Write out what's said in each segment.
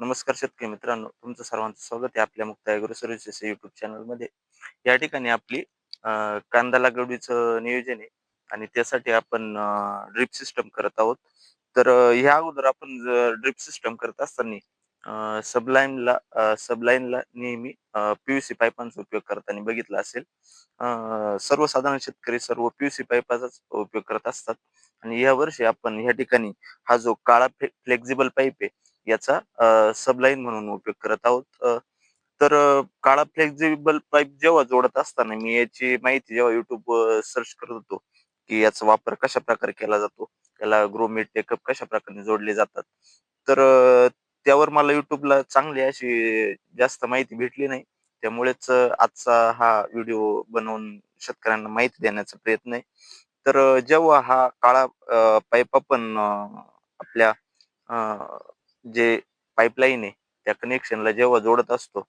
नमस्कार शेतकरी मित्रांनो तुमचं सर्वांचं स्वागत आहे आपल्या मुक्त ॲग्रो सर्व्हिसेस युट्यूब चॅनलमध्ये या ठिकाणी आपली कांदा लागवडीचं नियोजन आहे आणि त्यासाठी आपण ड्रिप सिस्टम करत आहोत. तर ह्या अगोदर आपण ड्रिप सिस्टम करत असताना सबलाईनला सबलाईनला नेहमी पीयूसी पाईपांचा उपयोग करताना बघितला असेल सर्वसाधारण शेतकरी सर्व पीयूसी पाईपाचाच उपयोग करत असतात. आणि या वर्षी आपण या ठिकाणी हा जो काळा फ्लेक्झिबल पाईप आहे याचा सबलाईन म्हणून उपयोग करत आहोत. तर काळा फ्लेक्झिबल पाईप जेव्हा जोडत असताना मी याची माहिती जेव्हा युट्यूब सर्च करत होतो की याचा वापर कशा प्रकारे केला जातो त्याला ग्रोमेट टेकअप कशा प्रकारे जोडले जातात तर त्यावर मला युट्यूबला चांगली अशी जास्त माहिती भेटली नाही. त्यामुळेच आजचा हा व्हिडिओ बनवून शेतकऱ्यांना माहिती देण्याचा प्रयत्न आहे. तर जेव्हा हा काळा पाईप आपण आपल्या अ, जे पाईपलाईन आहे त्या कनेक्शनला जेव्हा जोडत असतो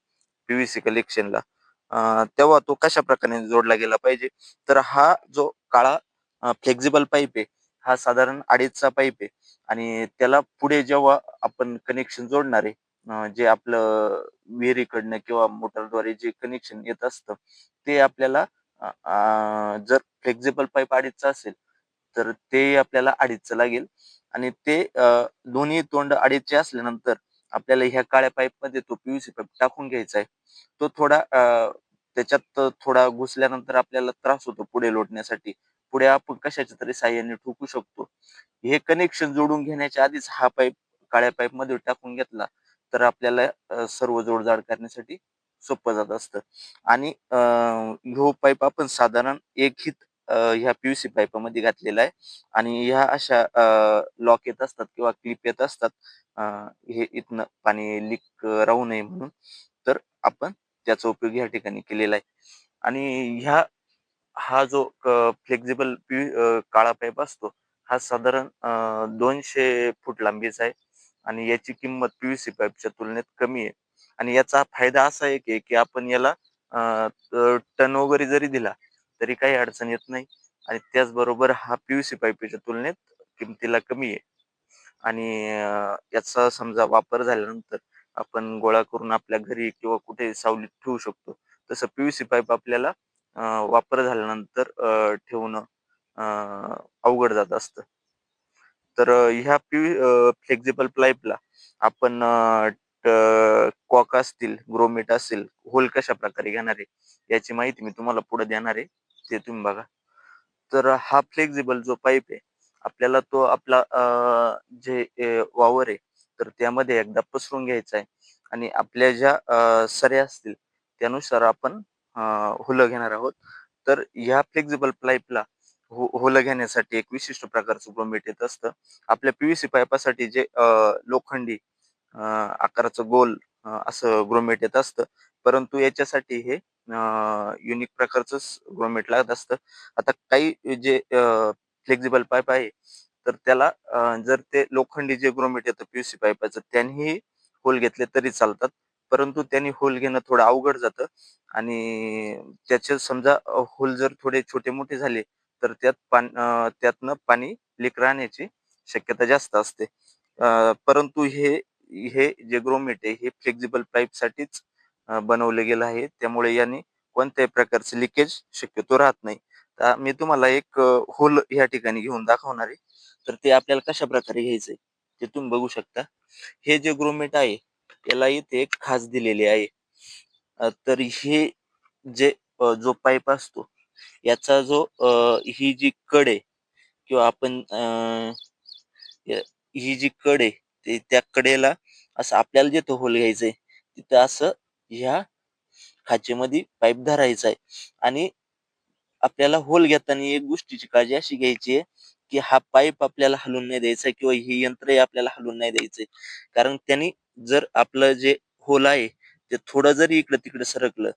पीव्हीसी कनेक्शनला तेव्हा तो कशा प्रकारे जोडला गेला पाहिजे? तर हा जो काळा फ्लेक्झिबल पाईप आहे हा साधारण अडीचचा पाईप आहे. आणि त्याला पुढे जेव्हा आपण कनेक्शन जोडणार आहे जे आपलं विहिरीकडनं किंवा मोटरद्वारे जे कनेक्शन येत असतं ते आपल्याला जर फ्लेक्झिबल पाईप अडीचचा असेल तर ते आपल्याला अडीचचं लागेल. आणि ते दोन्ही तोंड अडीचचे असल्यानंतर आपल्याला ह्या काळ्या पाईपमध्ये तो पीव्हीसी पाईप टाकून घ्यायचा आहे. तो थोडा त्याच्यात थोडा घुसल्यानंतर आपल्याला त्रास होतो पुढे लोटण्यासाठी. पुढे आपण कशाच्या तरी साह्याने ठोकू शकतो. हे कनेक्शन जोडून घेण्याच्या आधीच हा पाईप काळ्या पाईपमध्ये टाकून घेतला तर आपल्याला सर्व जोडजाड करण्यासाठी सोपं जात असतं. आणि अ, ह्यो पाईप आपण साधारण एक हित ह्या पीव्हीसी पाईपामध्ये घातलेला आहे. आणि ह्या अशा लॉक येत असतात किंवा क्लिप येत असतात हे इथनं पाणी लीक राहू नये म्हणून. तर आपण त्याचा उपयोग या ठिकाणी केलेला आहे. आणि ह्या हा जो फ्लेक्झिबल पी काळा पाईप असतो हा साधारण दोनशे फूट लांबीचा आहे. आणि याची किंमत पीव्हीसी पाईपच्या तुलनेत कमी आहे. आणि याचा फायदा असा आहे की की आपण याला टन वगैरे जरी दिला तरी काही अडचण येत नाही. आणि त्याचबरोबर हा पीव्हीसी पाईपच्या तुलनेत किमतीला कमी आहे. आणि याचा समजा वापर झाल्यानंतर आपण गोळा करून आपल्या घरी किंवा कुठे सावलीत ठेवू शकतो. तसं पीव्हीसी पाईप आपल्याला वापर झाल्यानंतर ठेवणं अ, अवघड जात असतं. तर ह्या पी फ्लेक्झिबल पाईपला आपण कॉक असतील ग्रोमेट असेल होल कशा प्रकारे घेणार आहे याची माहिती मी तुम्हाला पुढे देणार आहे. ते तुम्ही बघा. तर हा फ्लेक्झिबल जो पाईप आहे आपल्याला तो आपला जे वावर आहे तर त्यामध्ये एकदा पसरून घ्यायचा आहे. आणि आपल्या ज्या सऱ्या असतील त्यानुसार आपण अ, हुलं घेणार आहोत. तर ह्या फ्लेक्झिबल पाईपला हो होलं घेण्यासाठी एक विशिष्ट प्रकारचं ग्रोमेट येत असतं. आपल्या पीव्हीसी पाईपासाठी जे लोखंडी आकाराचं गोल असं ग्रोमेट येत असतं. परंतु याच्यासाठी हे युनिक प्रकारचंच ग्रोमेट लागत असतं. आता काही जे फ्लेक्झिबल पाईप आहे तर त्याला जर ते लोखंडी जे ग्रोमेट येतं पीव्हीसी पाईपाचं त्यांनीही होल घेतले तरी चालतात. परंतु त्यांनी होल घेणं थोडं अवघड जातं. आणि त्याचे समजा होल जर थोडे छोटे मोठे झाले तर त्यात पान त्यातनं पाणी लीक राहण्याची शक्यता जास्त असते. परंतु हे हे जे ग्रोमेट आहे हे फ्लेक्झिबल पाईपसाठीच बनवलं गेलं आहे. त्यामुळे याने कोणत्याही प्रकारचे लिकेज शक्यतो राहत नाही. तर मी तुम्हाला एक होल या ठिकाणी घेऊन दाखवणार आहे. तर ते आपल्याला कशा प्रकारे घ्यायचंय ते तुम्ही बघू शकता. हे जे ग्रोमेट आहे याला इथे एक खास दिलेली आहे. तर हे जे जो पाईप असतो याचा जो ही जी कडे किंवा आपण ही जी कडे ते त्या कडेला असं आपल्याला जिथं होल घ्यायचंय तिथं असं ह्या खाचेमध्ये पाईप धरायचा आहे. आणि आपल्याला होल घेताना एक गोष्टीची काळजी अशी घ्यायची आहे की हा पाईप आपल्याला हलवून नाही द्यायचा किंवा हे यंत्र आपल्याला हलून नाही द्यायचंय. कारण त्यांनी जर आपलं जे होल आहे ते थोडं जरी इकडं तिकडे सरकलं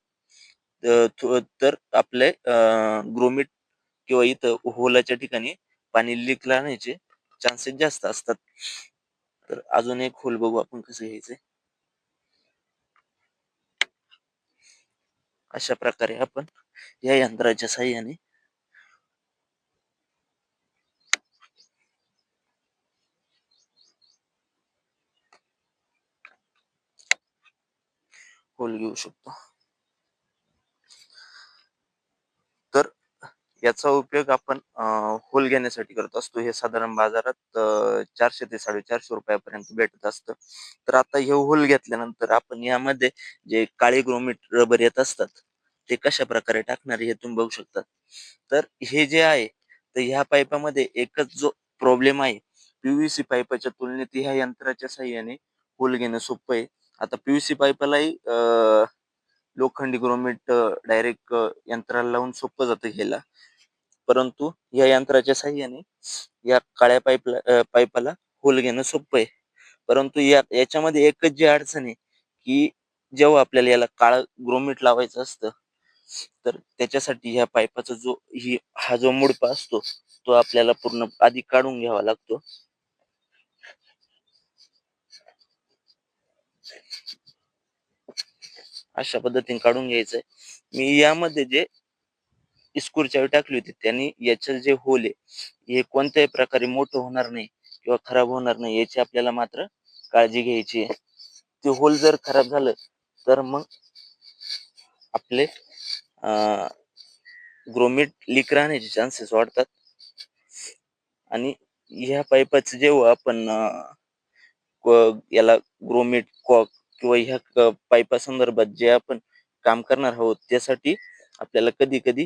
तर आपले ग्रोमिट किंवा इथं होलाच्या ठिकाणी पाणी लीक राहण्याचे चान्सेस जास्त असतात. तर अजून एक होल बघू आपण कसं घ्यायचंय. अशा प्रकारे आपण या यंत्राच्या साह्याने होल घेऊ शकतो याचा उपयोग आपण होल घेण्यासाठी करत असतो. हे साधारण बाजारात चारशे ते साडेचारशे रुपयापर्यंत भेटत असतं. तर आता हे होल घेतल्यानंतर आपण यामध्ये जे काळे ग्रोमीट रबर येत असतात ते कशा प्रकारे टाकणार हे तुम्ही बघू शकतात तर हे जे आहे तर ह्या पाईपामध्ये एकच जो प्रॉब्लेम आहे पीव्हीसी पाईपाच्या तुलनेत ह्या यंत्राच्या साह्याने होल घेणं सोपं आहे. आता पीव्हीसी पाईपालाही लोखंडी ग्रोमेट डायरेक्ट यंत्राला लावून सोपं जातं घ्यायला परंतु या यंत्राच्या साह्याने या काळ्या पाईपला पाईपाला होल घेणं सोपं आहे. परंतु या याच्यामध्ये एकच जी अडचण आहे की जेव्हा आपल्याला याला काळ ग्रोमीट लावायचं असतं तर त्याच्यासाठी ह्या पाईपाचा जो ही हा जो मुडपा असतो तो आपल्याला पूर्ण आधी काढून घ्यावा लागतो. अशा पद्धतीने काढून घ्यायचंय. मी यामध्ये जे इस्कूर चावी टाकली होती. त्यांनी याचं जे होल आहे हे कोणत्याही प्रकारे मोठं होणार नाही किंवा खराब होणार नाही याची आपल्याला मात्र काळजी घ्यायची आहे. ते होल जर खराब झालं तर मग आपले ग्रोमेट लीक राहण्याचे चान्सेस वाढतात. आणि ह्या पाईपाचं जेव्हा आपण याला ग्रोमेट कॉक किंवा ह्या पाईपा संदर्भात जे आपण काम करणार आहोत त्यासाठी आपल्याला कधी कधी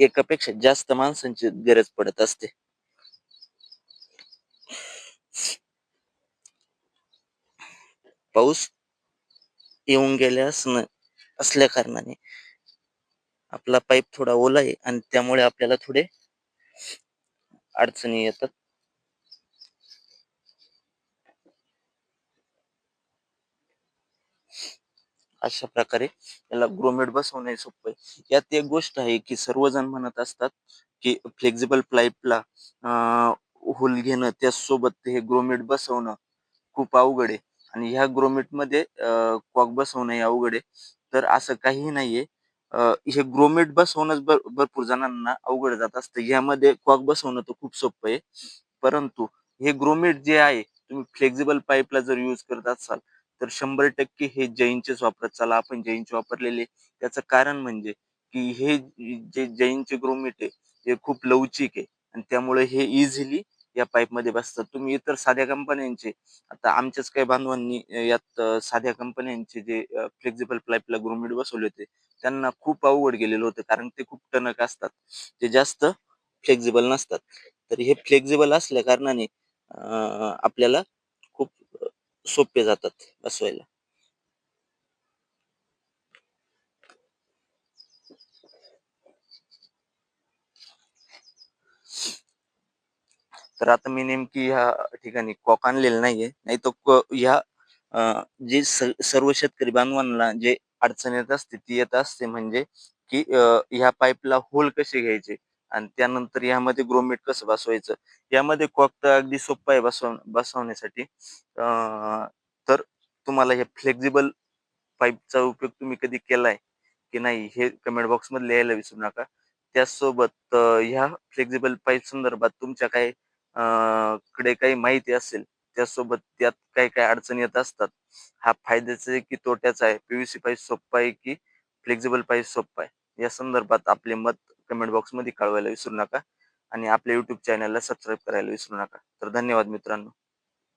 एकापेक्षा जास्त माणसांची गरज पडत असते. पाऊस येऊन गेल्या असल्या कारणाने आपला पाईप थोडा ओला आहे आणि त्यामुळे आपल्याला थोडे अडचणी येतात. अशा प्रकारे याला ग्रोमेट बसवणे सोपं आहे. यात एक गोष्ट आहे की सर्वजण म्हणत असतात की फ्लेक्झिबल प्लाईपला होल घेणं त्यासोबत हे ग्रोमेट बसवणं खूप अवघड आहे. आणि ह्या ग्रोमेटमध्ये कॉक बसवणं हे अवघड आहे. तर असं काहीही नाहीये. हे ग्रोमेट बसवणंच भरपूर जणांना अवघड जात असतं. यामध्ये कॉक बसवणं तर खूप सोपं आहे. परंतु हे ग्रोमेट जे आहे तुम्ही फ्लेक्झिबल पाईपला जर यूज करत असाल तर शंभर टक्के हे जैनचेच वापरत. चाला आपण जैनचे वापरलेले. त्याचं कारण म्हणजे की हे जे जैनचे ग्रोमेट आहे हे खूप लवचिक आहे. आणि त्यामुळे हे इझिली या पाईपमध्ये बसतात. तुम्ही इतर साध्या कंपन्यांचे आता आमच्याच काही बांधवांनी यात साध्या कंपन्यांचे जे फ्लेक्झिबल पाईपला ग्रोमेट बसवले होते त्यांना खूप अवघड गेलेलं होतं. कारण ते खूप टणक असतात. ते जास्त फ्लेक्झिबल नसतात. तर हे फ्लेक्झिबल असल्या कारणाने आपल्याला सोपे जातात बसवायला. तर आता मी नेमकी ह्या ठिकाणी कॉक आणलेलं नाहीये. नाही तर ह्या जे सर्व शेतकरी बांधवांना जे अडचण येत असते ती येत असते म्हणजे की ह्या पाईपला होल कसे घ्यायचे? आणि त्यानंतर यामध्ये ग्रोमेट कसं बसवायचं? यामध्ये कॉक तर अगदी सोपं आहे बसव बसवण्यासाठी. तर तुम्हाला हे फ्लेक्झिबल पाईपचा उपयोग तुम्ही कधी केलाय की नाही हे कमेंट बॉक्समध्ये लिहायला विसरू नका. त्याचसोबत ह्या फ्लेक्झिबल पाईप संदर्भात तुमच्या काही कडे काही माहिती असेल त्यासोबत त्यात काही काही अडचणी येत असतात? हा फायद्याचा आहे की तोट्याचा आहे? पीव्हीसी पाईप सोप्पा आहे की फ्लेक्झिबल पाईप सोप्पा आहे? या संदर्भात आपले मत कमेंट बॉक्समध्ये कळवायला विसरू नका. आणि आपल्या युट्यूब चॅनलला सबस्क्राईब करायला विसरू नका. तर धन्यवाद मित्रांनो.